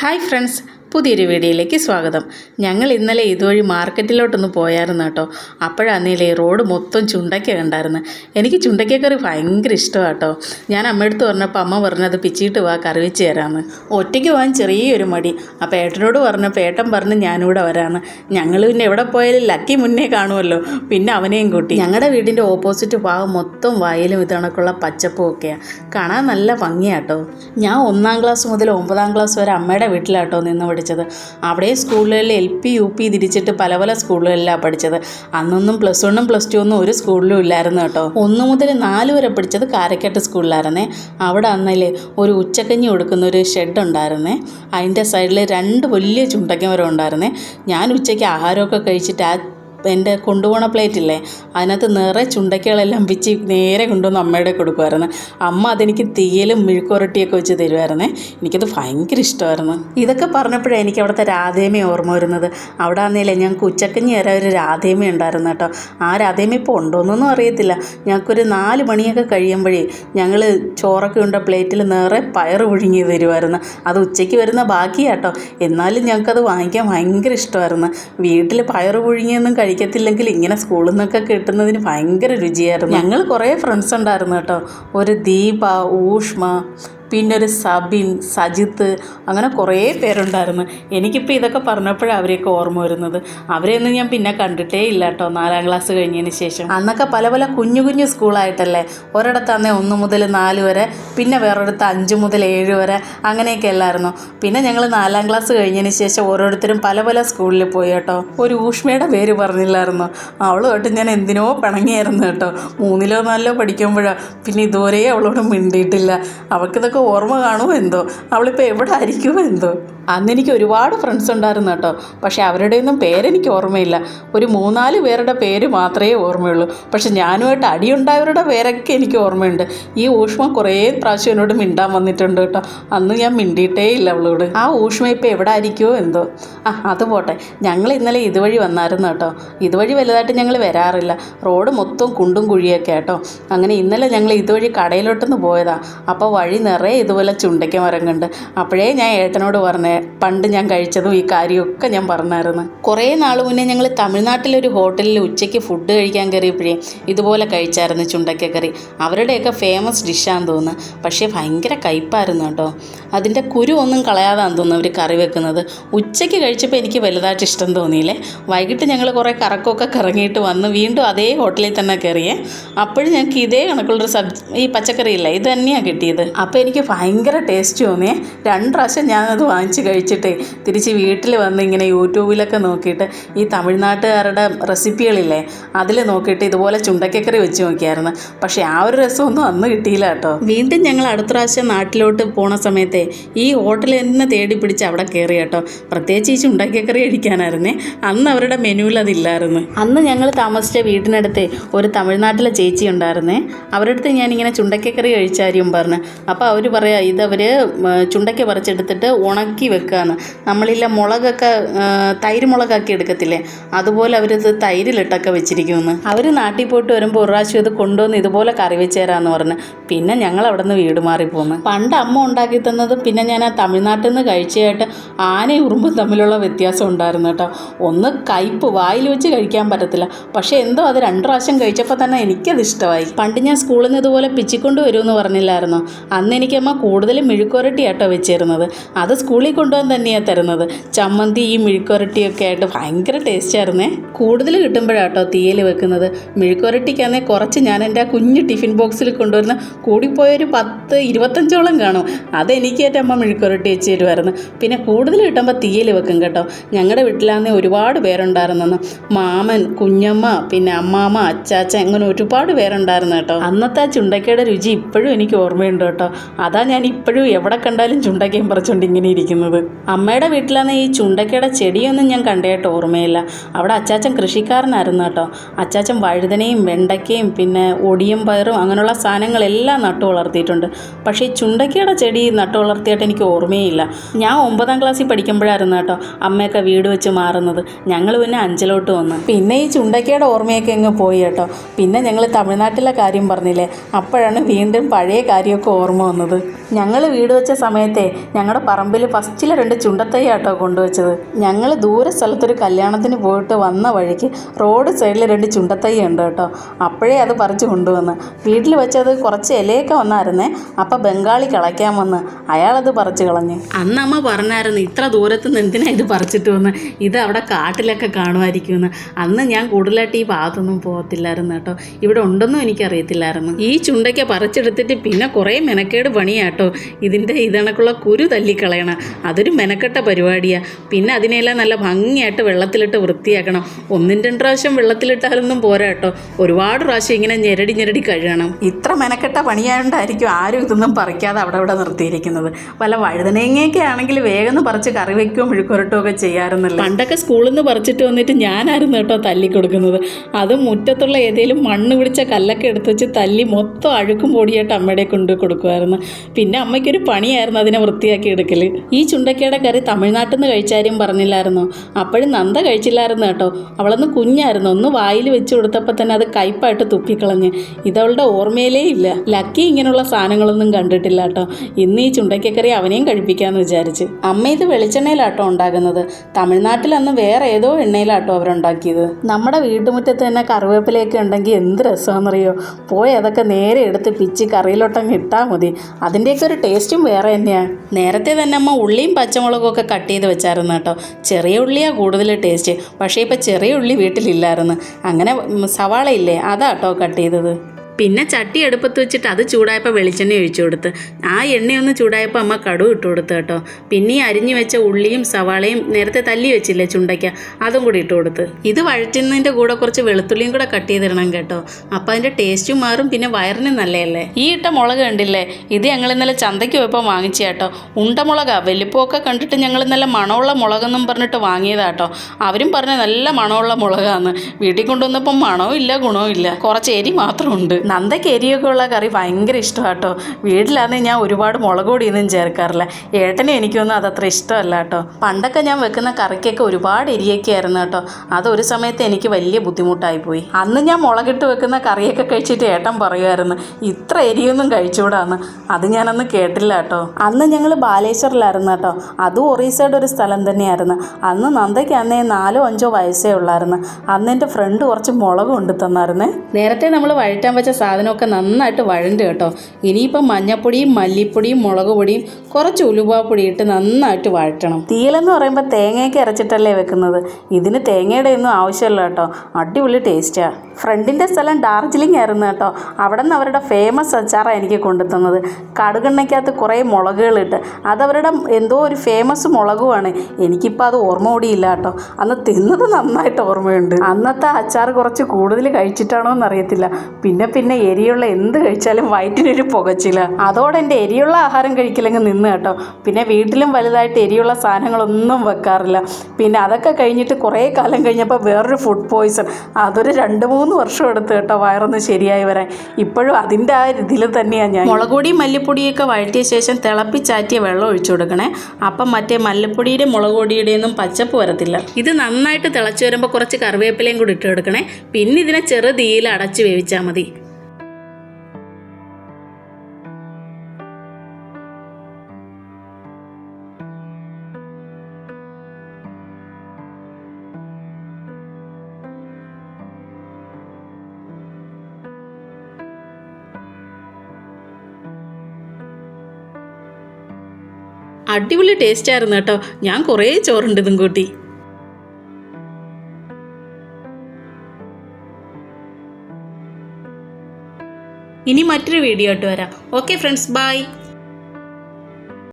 Hi friends പുതിയൊരു വീഡിയോയിലേക്ക് സ്വാഗതം. ഞങ്ങൾ ഇന്നലെ ഇതുവഴി മാർക്കറ്റിലോട്ടൊന്ന് പോയായിരുന്നു കേട്ടോ. അപ്പോഴാന്നേലേ റോഡ് മൊത്തം ചുണ്ടയ്ക്ക കണ്ടായിരുന്നു. എനിക്ക് ചുണ്ടയ്ക്ക കറി ഭയങ്കര ഇഷ്ടമാണ് കേട്ടോ. ഞാൻ അമ്മയടുത്ത് പറഞ്ഞപ്പോൾ അമ്മ പറഞ്ഞത് പിച്ചിട്ട് വാ കറി വെച്ച് തരാമെന്ന് ഒറ്റയ്ക്ക് പോകാൻ ചെറിയൊരു മടി. അപ്പോൾ ഏട്ടനോട് പറഞ്ഞപ്പോൾ ഏട്ടൻ പറഞ്ഞ് ഞാനിവിടെ വരാമെന്ന് ഞങ്ങൾ പിന്നെ എവിടെ പോയാലും ലക്കി മുന്നേ കാണുമല്ലോ പിന്നെ അവനെയും കൂട്ടി. ഞങ്ങളുടെ വീടിന്റെ ഓപ്പോസിറ്റ് ഭാഗം മൊത്തം വയലും ഇതണക്കുള്ള പച്ചപ്പും ഒക്കെയാണ് കാണാൻ നല്ല ഭംഗിയാട്ടോ ഞാൻ ഒന്നാം ക്ലാസ് മുതൽ ഒമ്പതാം ക്ലാസ് വരെ അമ്മയുടെ വീട്ടിലാട്ടോ നിന്ന് പഠിച്ചത്. അവിടെ സ്കൂളുകളിൽ എൽ പി യു പി തിരിച്ചിട്ട് പല പല സ്കൂളുകളിലാണ് പഠിച്ചത്. അന്നൊന്നും പ്ലസ് വണ്ണും പ്ലസ് ടു ഒന്നും ഒരു സ്കൂളിലും ഇല്ലായിരുന്നു കേട്ടോ. ഒന്ന് മുതൽ നാല് വരെ പഠിച്ചത് കാരക്കട്ട് സ്കൂളിലായിരുന്നേ. അവിടെ അന്നല്ലേ ഒരു ഉച്ചക്കഞ്ഞി കൊടുക്കുന്ന ഒരു ഷെഡ് ഉണ്ടായിരുന്നേ. അതിന്റെ സൈഡിൽ രണ്ട് വലിയ ചുണ്ടക്കമരം ഉണ്ടായിരുന്നേ. ഞാൻ ഉച്ചയ്ക്ക് ആഹാരമൊക്കെ കഴിച്ചിട്ട് ആ എന്റെ കൊണ്ടുപോണ പ്ലേറ്റില്ലേ? അതിനകത്ത് നിറയെ ചുണ്ടക്കകളെല്ലാം പിച്ച് നേരെ കൊണ്ടുവന്ന് അമ്മയുടെ കൊടുക്കുമായിരുന്നു അമ്മ അതെനിക്ക് തീയലും മെഴുക്കുരട്ടിയൊക്കെ വെച്ച് തരുമായിരുന്നേ എനിക്കത് ഭയങ്കര ഇഷ്ടമായിരുന്നു. ഇതൊക്കെ പറഞ്ഞപ്പോഴേ എനിക്ക് അവിടുത്തെ രാധേമി ഓർമ്മ വരുന്നത്. അവിടെ ആണെന്നില്ല ഞങ്ങൾക്ക് ഉച്ചക്കഞ്ഞി വരെ ഒരു രാധേമി ഉണ്ടായിരുന്നു കേട്ടോ. ആ രാധേമി ഇപ്പോൾ ഉണ്ടോയെന്നൊന്നും അറിയത്തില്ല. ഞങ്ങൾക്കൊരു നാല് മണിയൊക്കെ കഴിയുമ്പോഴേ ഞങ്ങൾ ചോറൊക്കെ ഉണ്ട പ്ലേറ്റിൽ നിറയെ പയർ പുഴുങ്ങി തരുമായിരുന്നു അത് ഉച്ചയ്ക്ക് വരുന്ന ബാക്കിയാട്ടോ എന്നാലും ഞങ്ങൾക്കത് വാങ്ങിക്കാൻ ഭയങ്കര ഇഷ്ടമായിരുന്നു. വീട്ടിൽ പയർ പുഴുങ്ങിയൊന്നും കഴിക്കത്തില്ലെങ്കിൽ ഇങ്ങനെ സ്കൂളിൽ നിന്നൊക്കെ കിട്ടുന്നതിന് ഭയങ്കര രുചിയായിരുന്നു. ഞങ്ങൾ കുറേ ഫ്രണ്ട്സ് ഉണ്ടായിരുന്നു കേട്ടോ. ഒരു ദീപ ഊഷ്മ പിന്നെ ഒരു സബിൻ സജിത്ത് അങ്ങനെ കുറേ പേരുണ്ടായിരുന്നു. എനിക്കിപ്പോൾ ഇതൊക്കെ പറഞ്ഞപ്പോഴാണ് അവരെയൊക്കെ ഓർമ്മ വരുന്നത്. അവരെയൊന്നും ഞാൻ പിന്നെ കണ്ടിട്ടേ ഇല്ല കേട്ടോ നാലാം ക്ലാസ് കഴിഞ്ഞതിന് ശേഷം. അന്നൊക്കെ പല പല കുഞ്ഞു കുഞ്ഞു സ്കൂളായിട്ടല്ലേ ഒരിടത്താന്നേ ഒന്ന് മുതൽ നാല് വരെ പിന്നെ വേറൊരിടത്ത് അഞ്ച് മുതൽ ഏഴ് വരെ അങ്ങനെയൊക്കെ അല്ലായിരുന്നു? പിന്നെ ഞങ്ങൾ നാലാം ക്ലാസ് കഴിഞ്ഞതിന് ശേഷം ഓരോരുത്തരും പല പല സ്കൂളിൽ പോയി കേട്ടോ. ഒരു ഊഷ്മയുടെ പേര് പറഞ്ഞില്ലായിരുന്നു? അവളുമായിട്ട് ഞാൻ എന്തിനോ പിണങ്ങിയായിരുന്നു കേട്ടോ. മൂന്നിലോ നാലിലോ പഠിക്കുമ്പോഴാണ് പിന്നെ ഇതുവരെ അവളോട് മിണ്ടിയിട്ടില്ല. അവൾക്കിതൊക്കെ ഓർമ്മ കാണുമോ എന്തോ അവളിപ്പോൾ എവിടെ ആയിരിക്കുമോ എന്തോ അന്ന് എനിക്ക് ഒരുപാട് ഫ്രണ്ട്സ് ഉണ്ടായിരുന്നു കേട്ടോ. പക്ഷേ അവരുടെയൊന്നും പേരെനിക്ക് ഓർമ്മയില്ല. ഒരു മൂന്നാൽ പേരുടെ പേര് മാത്രമേ ഓർമ്മയുള്ളൂ. പക്ഷേ ഞാനുമായിട്ട് അടിയുണ്ടായവരുടെ പേരൊക്കെ എനിക്ക് ഓർമ്മയുണ്ട്. ഈ ഊഷ്മ കുറേ പ്രാവശ്യം എന്നോട് മിണ്ടാൻ വന്നിട്ടുണ്ട് കേട്ടോ. അന്ന് ഞാൻ മിണ്ടിയിട്ടേ ഇല്ല അവളോട്. ആ ഊഷ്മ ഇപ്പോൾ എവിടെ ആയിരിക്കുമോ എന്തോ. ആ അത് പോട്ടെ. ഞങ്ങൾ ഇന്നലെ ഇതുവഴി വന്നായിരുന്നു കേട്ടോ. ഇതുവഴി വലുതായിട്ട് ഞങ്ങൾ വരാറില്ല. റോഡ് മൊത്തം കുണ്ടും കുഴിയൊക്കെ കേട്ടോ അങ്ങനെ ഇന്നലെ ഞങ്ങൾ ഇതുവഴി കടയിലോട്ടൊന്ന് പോയതാണ് അപ്പോൾ വഴി നിറയെ ഇതുപോലെ ചുണ്ടയ്ക്ക മരം കണ്ട് അപ്പോഴേ ഞാൻ ഏട്ടനോട് പറഞ്ഞേ പണ്ട് ഞാൻ കഴിച്ചതും ഈ കാര്യമൊക്കെ ഞാൻ പറഞ്ഞായിരുന്നു. കുറേ നാൾ മുന്നേ ഞങ്ങൾ തമിഴ്നാട്ടിലൊരു ഹോട്ടലിൽ ഉച്ചയ്ക്ക് ഫുഡ് കഴിക്കാൻ കയറിയപ്പോഴേ ഇതുപോലെ കഴിച്ചായിരുന്നു ചുണ്ടക്ക കറി. അവരുടെയൊക്കെ ഫേമസ് ഡിഷാന്ന് തോന്നുന്നു. പക്ഷേ ഭയങ്കര കയ്പായിരുന്നു കേട്ടോ. അതിന്റെ കുരു ഒന്നും കളയാതാന്ന് തോന്നുന്നു അവർ കറി വെക്കുന്നത്. ഉച്ചയ്ക്ക് കഴിച്ചപ്പോൾ എനിക്ക് വലുതായിട്ട് ഇഷ്ടം തോന്നിയില്ലേ? വൈകിട്ട് ഞങ്ങൾ കുറേ കറക്കമൊക്കെ കറങ്ങിയിട്ട് വന്ന് വീണ്ടും അതേ ഹോട്ടലിൽ തന്നെ കയറിയേ. അപ്പോഴും ഞങ്ങൾക്ക് ഇതേ കണക്കുള്ളൊരു സബ് ഈ പച്ചക്കറി ഇല്ല. ഇത് തന്നെയാണ് കിട്ടിയത്. അപ്പോൾ എനിക്ക് ഭയങ്കര ടേസ്റ്റ് തോന്നിയേ. രണ്ട് പ്രാവശ്യം ഞാനത് വാങ്ങിച്ച് കഴിച്ചിട്ടേ തിരിച്ച് വീട്ടിൽ വന്ന് ഇങ്ങനെ യൂട്യൂബിലൊക്കെ നോക്കിയിട്ട് ഈ തമിഴ്നാട്ടുകാരുടെ റെസിപ്പികളില്ലേ അതിൽ നോക്കിയിട്ട് ഇതുപോലെ ചുണ്ടക്കക്കറി വെച്ച് നോക്കിയായിരുന്നു. പക്ഷേ ആ ഒരു രസമൊന്നും അന്ന് കിട്ടിയില്ല കേട്ടോ. വീണ്ടും ഞങ്ങൾ അടുത്ത പ്രാവശ്യം നാട്ടിലോട്ട് പോണ സമയത്തെ ഈ ഹോട്ടലിൽ തന്നെ തേടി പിടിച്ച് അവിടെ കയറി കേട്ടോ. പ്രത്യേകിച്ച് ഈ ചുണ്ടക്കക്കറി കഴിക്കാനായിരുന്നേ. അന്ന് അവരുടെ മെനുവിൽ അതില്ലായിരുന്നു. അന്ന് ഞങ്ങൾ താമസിച്ച വീടിനടുത്ത് ഒരു തമിഴ്നാട്ടിലെ ചേച്ചി ഉണ്ടായിരുന്നേ. അവരുടെ അടുത്ത് ഞാനിങ്ങനെ ചുണ്ടക്കക്കറി കഴിച്ചാരിയും പറഞ്ഞു. അപ്പോൾ അവർ പറയാ ഇതവർ ചുണ്ടക്ക പറിച്ചെടുത്തിട്ട് ഉണക്കി വെക്കുകയാണ് നമ്മളില്ല മുളകൊക്കെ തൈര് മുളകാക്കി എടുക്കത്തില്ലേ? അതുപോലെ അവരിത് തൈരിലിട്ടൊക്കെ വെച്ചിരിക്കുമെന്ന്. അവർ നാട്ടിൽ പോയിട്ട് വരുമ്പോൾ ഒരു പ്രാവശ്യം ഇത് കൊണ്ടുവന്ന് ഇതുപോലെ കറി വെച്ചേരാന്ന് പറഞ്ഞ്. പിന്നെ ഞങ്ങൾ അവിടെ നിന്ന് വീട് മാറിപ്പോന്ന് പോന്നു. പണ്ട് അമ്മ ഉണ്ടാക്കി തന്നത് പിന്നെ ഞാൻ ആ തമിഴ്നാട്ടിൽ നിന്ന് കഴിച്ചതായിട്ട് ആനയും ഉറുമ്പും തമ്മിലുള്ള വ്യത്യാസം ഉണ്ടായിരുന്നു കേട്ടോ. ഒന്ന് കയ്പ് വായിൽ വെച്ച് കഴിക്കാൻ പറ്റത്തില്ല. പക്ഷേ എന്തോ അത് രണ്ട് പ്രാവശ്യം കഴിച്ചപ്പോൾ തന്നെ എനിക്കത് ഇഷ്ടമായി. പണ്ട് ഞാൻ സ്കൂളിൽ നിന്ന് ഇതുപോലെ പിച്ചിക്കൊണ്ട് വരുമെന്ന് പറഞ്ഞില്ലായിരുന്നോ? അന്ന് എനിക്കമ്മ കൂടുതലും മെഴുക്കുരട്ടി ആട്ടോ വെച്ചിരുന്നത്. അത് സ്കൂളിൽ കൊണ്ടുപോകാൻ തന്നെയാണ് തരുന്നത്. ചമ്മന്തി ഈ മെഴുക്കുരട്ടിയൊക്കെ ആയിട്ട് ഭയങ്കര ടേസ്റ്റ് ആയിരുന്നേ. കൂടുതൽ കിട്ടുമ്പോഴാട്ടോ തീയൽ വെക്കുന്നത്. മെഴുക്കുരട്ടിക്കാന്നേ കുറച്ച് ഞാൻ എന്റെ ആ കുഞ്ഞു ടിഫിൻ ബോക്സിൽ കൊണ്ടുവരുന്ന കൂടിപ്പോയൊരു പത്ത് ഇരുപത്തഞ്ചോളം കാണും. അതെനിക്ക് എന്റെ അമ്മ മെഴുക്കുരട്ടി വെച്ച് തരുമായിരുന്നു പിന്നെ കൂടുതൽ കിട്ടുമ്പോൾ തീയൽ വെക്കും കേട്ടോ. ഞങ്ങളുടെ വീട്ടിലാന്നേ ഒരുപാട് പേരുണ്ടായിരുന്നു മാമൻ കുഞ്ഞമ്മ പിന്നെ അമ്മാമ്മ അച്ചാച്ച അങ്ങനെ ഒരുപാട് പേരുണ്ടായിരുന്നു കേട്ടോ. അന്നത്തെ ആ ചുണ്ടക്കയുടെ രുചി ഇപ്പോഴും എനിക്ക് ഓർമ്മയുണ്ട് കേട്ടോ. അതാ ഞാൻ ഇപ്പോഴും എവിടെ കണ്ടാലും ചുണ്ടക്കയും പറിച്ചുകൊണ്ട് ഇങ്ങനെ ഇരിക്കുന്നത്. അമ്മയുടെ വീട്ടിലാണ് ഈ ചുണ്ടക്കയുടെ ചെടിയൊന്നും ഞാൻ കണ്ടേട്ടോ ഓർമ്മയില്ല. അവിടെ അച്ചാച്ചൻ കൃഷിക്കാരനായിരുന്നു കേട്ടോ. അച്ചാച്ചൻ വഴുതനയും വെണ്ടയ്ക്കയും പിന്നെ ഒടിയും പയറും അങ്ങനെയുള്ള സാധനങ്ങളെല്ലാം നട്ടു വളർത്തിയിട്ടുണ്ട്. പക്ഷേ ഈ ചുണ്ടക്കയുടെ ചെടി നട്ടു വളർത്തിയിട്ട് എനിക്ക് ഓർമ്മയില്ല. ഞാൻ ഒമ്പതാം ക്ലാസ്സിൽ പഠിക്കുമ്പോഴായിരുന്നു കേട്ടോ അമ്മയൊക്കെ വീട് വെച്ച് മാറുന്നത്. ഞങ്ങൾ പിന്നെ അഞ്ചലോട്ട് വന്നു. പിന്നെ ഈ ചുണ്ടക്കയുടെ ഓർമ്മയൊക്കെ അങ്ങ് പോയി കേട്ടോ. പിന്നെ ഞങ്ങൾ തമിഴ്നാട്ടിലെ കാര്യം പറഞ്ഞില്ലേ? അപ്പോഴാണ് വീണ്ടും പഴയ കാര്യമൊക്കെ ഓർമ്മ വന്നത്. ഞങ്ങൾ വീട് വെച്ച സമയത്തെ ഞങ്ങളുടെ പറമ്പിൽ ഫസ്റ്റിലെ രണ്ട് ചുണ്ടത്തൈ ആട്ടോ കൊണ്ടുവച്ചത്. ഞങ്ങൾ ദൂരെ സ്ഥലത്തൊരു കല്യാണത്തിന് പോയിട്ട് വന്ന വഴിക്ക് റോഡ് സൈഡിൽ രണ്ട് ചുണ്ടത്തൈ ഉണ്ട് കേട്ടോ. അപ്പോഴേ അത് പറിച്ച് കൊണ്ടുവന്ന്. വീട്ടിൽ വെച്ചത് കുറച്ച് ഇലയൊക്കെ വന്നായിരുന്നേ അപ്പം ബംഗാളി കളയ്ക്കാൻ വന്ന്. അയാളത് പറിച്ച് കളഞ്ഞ്. അന്ന് അമ്മ പറഞ്ഞായിരുന്നു ഇത്ര ദൂരത്ത് നിന്ന് എന്തിനാ ഇത് പറിച്ചിട്ട് വന്ന്? ഇത് അവിടെ കാട്ടിലൊക്കെ കാണുമായിരിക്കുമെന്ന്. അന്ന് ഞാൻ കൂടുതലായിട്ട് ഈ ഭാഗത്തൊന്നും പോകത്തില്ലായിരുന്നു കേട്ടോ. ഇവിടെ ഉണ്ടെന്നും എനിക്കറിയത്തില്ലായിരുന്നു. ഈ ചുണ്ടയ്ക്ക പറിച്ചെടുത്തിട്ട് പിന്നെ കുറേ മെനക്കേട് പണിയാട്ടോ. ഇതിന്റെ ഇതണക്കുള്ള കുരു തല്ലിക്കളയണം. അതൊരു മെനക്കെട്ട പരിപാടിയാണ് പിന്നെ അതിനെല്ലാം നല്ല ഭംഗിയായിട്ട് വെള്ളത്തിലിട്ട് വൃത്തിയാക്കണം. ഒന്നും രണ്ട് പ്രാവശ്യം വെള്ളത്തിലിട്ടാലൊന്നും പോരാ കേട്ടോ ഒരുപാട് പ്രാവശ്യം ഇങ്ങനെ ഞെരടി ഞെരടി കഴുകണം. ഇത്ര മെനക്കെട്ട പണിയായോണ്ടായിരിക്കും ആരും ഇതൊന്നും പറിക്കാതെ അവിടെ ഇവിടെ നിർത്തിയിരിക്കുന്നത്. വല്ല വഴുതനങ്ങയൊക്കെ ആണെങ്കിൽ വേഗം പറിച്ച് കറി വയ്ക്കുകയോ മുഴുക്കുരട്ടോ ഒക്കെ ചെയ്യാറുന്നല്ലോ പണ്ടൊക്കെ സ്കൂളിൽ നിന്ന് പറിച്ചിട്ട് വന്നിട്ട് ഞാനായിരുന്നു കേട്ടോ തല്ലി കൊടുക്കുന്നത് അത് മുറ്റത്തുള്ള ഏതെങ്കിലും മണ്ണ് പിടിച്ച കല്ലൊക്കെ എടുത്ത് വെച്ച് തല്ലി മൊത്തം അഴുക്കും പൊടിയായിട്ട് അമ്മയുടെ കൊണ്ട് കൊടുക്കുമായിരുന്നു. പിന്നെ അമ്മയ്ക്കൊരു പണിയായിരുന്നു അതിനെ വൃത്തിയാക്കി എടുക്കൽ ഈ ചുണ്ടക്കയുടെ കറി തമിഴ്നാട്ടിൽ നിന്ന് കഴിച്ചാരും പറഞ്ഞില്ലായിരുന്നോ? അപ്പോഴും നന്ദ കഴിച്ചില്ലായിരുന്നു കേട്ടോ. അവളൊന്ന് കുഞ്ഞായിരുന്നു. ഒന്ന് വായിൽ വെച്ച് കൊടുത്തപ്പോൾ തന്നെ അത് കയ്പായിട്ട് തുപ്പിക്കളഞ്ഞ്. ഇതവളുടെ ഓർമ്മയിലേ ഇല്ല. ലക്കി ഇങ്ങനെയുള്ള സാധനങ്ങളൊന്നും കണ്ടിട്ടില്ല കേട്ടോ. ഇന്ന് ഈ ചുണ്ടക്കക്കറി അവനെയും കഴിപ്പിക്കാമെന്ന് വിചാരിച്ച്. അമ്മ ഇത് വെളിച്ചെണ്ണയിലാട്ടോ ഉണ്ടാക്കുന്നത്. തമിഴ്നാട്ടിൽ അന്ന് വേറെ ഏതോ എണ്ണയിലാട്ടോ അവരുണ്ടാക്കിയത്. നമ്മുടെ വീട്ടുമുറ്റത്ത് തന്നെ കറിവേപ്പിലയൊക്കെ ഉണ്ടെങ്കിൽ എന്ത് രസമാണെന്നറിയോ? പോയി അതൊക്കെ നേരെ എടുത്ത് പിച്ച് കറിയിലോട്ടങ്ങ് ഇട്ടാൽ മതി. അതിന്റെയൊക്കെ ഒരു ടേസ്റ്റും വേറെ തന്നെയാണ് നേരത്തെ തന്നെ അമ്മ ഉള്ളിയും പച്ചമുളകും ഒക്കെ കട്ട് ചെയ്ത് വെച്ചായിരുന്നു കേട്ടോ. ചെറിയ ഉള്ളിയാണ് കൂടുതൽ ടേസ്റ്റ് പക്ഷേ ഇപ്പോൾ ചെറിയ ഉള്ളി വീട്ടിലില്ലായിരുന്നു. അങ്ങനെ സവാള ഇല്ലേ? കട്ട് ചെയ്തത്. പിന്നെ ചട്ടി എടുപ്പത്ത് വെച്ചിട്ട് അത് ചൂടായപ്പോൾ വെളിച്ചെണ്ണ ഒഴിച്ചു കൊടുത്ത്. ആ എണ്ണയൊന്ന് ചൂടായപ്പോൾ അമ്മ കടു ഇട്ട് കൊടുത്തു കേട്ടോ. പിന്നെ ഈ അരിഞ്ഞു വെച്ച ഉള്ളിയും സവാളയും നേരത്തെ തല്ലി വെച്ചില്ലേ ചുണ്ടയ്ക്ക അതും കൂടി ഇട്ട് കൊടുത്ത്. ഇത് വഴറ്റുന്നതിന്റെ കൂടെ കുറച്ച് വെളുത്തുള്ളിയും കൂടെ കട്ട് ചെയ്തിടണം കേട്ടോ. അപ്പോൾ അതിന്റെ ടേസ്റ്റും മാറും പിന്നെ വയറിന് നല്ലതല്ലേ. ഈ ഇട്ട മുളക് കണ്ടില്ലേ? ഇത് ഞങ്ങൾ ഇന്നലെ ചന്തയ്ക്ക് പോയപ്പോൾ വാങ്ങിച്ച കേട്ടോ. ഉണ്ടമുളകാ വലിപ്പമൊക്കെ കണ്ടിട്ട് ഞങ്ങൾ ഇന്നലെ മണമുള്ള മുളകെന്നും പറഞ്ഞിട്ട് വാങ്ങിയതാട്ടോ അവരും പറഞ്ഞ നല്ല മണമുള്ള മുളകാന്ന്. വീട്ടിൽ കൊണ്ടുവന്നപ്പോൾ മണവും ഇല്ല ഗുണവും ഇല്ല. കുറച്ച് എരി മാത്രമുണ്ട് നന്ദയ്ക്ക് എരിയൊക്കെ ഉള്ള കറി ഭയങ്കര ഇഷ്ടമാട്ടോ. വീട്ടിലാണെങ്കിൽ ഞാൻ ഒരുപാട് മുളക് പൊടിയൊന്നും ചേർക്കാറില്ല. ഏട്ടനും എനിക്കൊന്നും അതത്ര ഇഷ്ടമല്ല കേട്ടോ. പണ്ടൊക്കെ ഞാൻ വെക്കുന്ന കറിക്കൊക്കെ ഒരുപാട് എരിയൊക്കെ ആയിരുന്നു കേട്ടോ. അതൊരു സമയത്ത് എനിക്ക് വലിയ ബുദ്ധിമുട്ടായി പോയി. അന്ന് ഞാൻ മുളകിട്ട് വെക്കുന്ന കറിയൊക്കെ കഴിച്ചിട്ട് ഏട്ടൻ പറയുമായിരുന്നു ഇത്ര എരിയൊന്നും കഴിച്ചുകൂടാന്ന് അത് ഞാനന്ന് കേട്ടില്ല കേട്ടോ. അന്ന് ഞങ്ങൾ ബാലേശ്വറിലായിരുന്നു കേട്ടോ. അതും ഒറീസയുടെ ഒരു സ്ഥലം തന്നെയായിരുന്നു. അന്ന് നന്ദയ്ക്ക് അന്നേ നാലോ അഞ്ചോ വയസ്സേ ഉള്ളായിരുന്നു. അന്ന് എന്റെ ഫ്രണ്ട് കുറച്ച് മുളക് കൊണ്ടു തന്നായിരുന്നേ. നേരത്തെ നമ്മൾ വഴറ്റാൻ വെച്ച സാധനമൊക്കെ നന്നായിട്ട് വഴണ്ട് കേട്ടോ. ഇനിയിപ്പം മഞ്ഞപ്പൊടിയും മല്ലിപ്പൊടിയും മുളക് പൊടിയും കുറച്ച് ഉലുവാപ്പൊടി ഇട്ട് നന്നായിട്ട് വഴറ്റണം. തീലെന്ന് പറയുമ്പോൾ തേങ്ങയൊക്കെ അരച്ചിട്ടല്ലേ വെക്കുന്നത്. ഇതിന് തേങ്ങയുടെ ഒന്നും ആവശ്യമില്ല കേട്ടോ. അടിപൊളി ടേസ്റ്റാണ് ഫ്രണ്ടിന്റെ സ്ഥലം ഡാർജിലിംഗ് ആയിരുന്നു കേട്ടോ. അവിടെ നിന്ന് അവരുടെ ഫേമസ് അച്ചാറാണ് എനിക്ക് കൊണ്ടുത്തുന്നത്. കടുകെണ്ണയ്ക്കകത്ത് കുറേ മുളകുകളിട്ട്. അതവരുടെ എന്തോ ഒരു ഫേമസ് മുളകുമാണ് എനിക്കിപ്പോൾ അത് ഓർമ്മ കൂടിയില്ല കേട്ടോ. അന്ന് തിന്നത് നന്നായിട്ട് ഓർമ്മയുണ്ട്. അന്നത്തെ അച്ചാർ കുറച്ച് കൂടുതൽ കഴിച്ചിട്ടാണോ എന്നറിയത്തില്ല പിന്നെ പിന്നെ എരിയുള്ള എന്ത് കഴിച്ചാലും വയറ്റിനൊരു പുകച്ചില്ല അതോടെ എന്റെ എരിയുള്ള ആഹാരം കഴിക്കില്ലെങ്കിൽ നിന്ന് കേട്ടോ. പിന്നെ വീട്ടിലും വലുതായിട്ട് എരിയുള്ള സാധനങ്ങളൊന്നും വെക്കാറില്ല. പിന്നെ അതൊക്കെ കഴിഞ്ഞിട്ട് കുറേ കാലം കഴിഞ്ഞപ്പോൾ വേറൊരു ഫുഡ് പോയ്സൺ അതൊരു രണ്ട് മൂന്ന് വർഷം എടുത്ത് കേട്ടോ വയറൊന്ന് ശരിയായി വരാൻ. ഇപ്പോഴും അതിന്റെ ആ ഇതിൽ തന്നെയാണ് ഞാൻ. മുളക് പൊടിയും മല്ലിപ്പൊടിയൊക്കെ വഴറ്റിയ ശേഷം തിളപ്പിച്ചാറ്റിയ വെള്ളം ഒഴിച്ചു കൊടുക്കണേ. അപ്പം മറ്റേ മല്ലിപ്പൊടിയുടെ മുളക് പൊടിയുടെ പച്ചപ്പ് വരത്തില്ല. ഇത് നന്നായിട്ട് തിളച്ച് വരുമ്പോൾ കുറച്ച് കറിവേപ്പിലയും കൂടി ഇട്ട് കൊടുക്കണേ. പിന്നെ ഇതിനെ ചെറു തീയിൽ അടച്ച് വേവിച്ചാൽ മതി. അടിപൊളി ടേസ്റ്റ് ആയിരുന്നു കേട്ടോ. ഞാൻ കുറേ ചോറുണ്ട് ഇതും കൂട്ടി ഇനി മറ്റൊരു വീഡിയോ ആയിട്ട് വരാം. Okay friends bye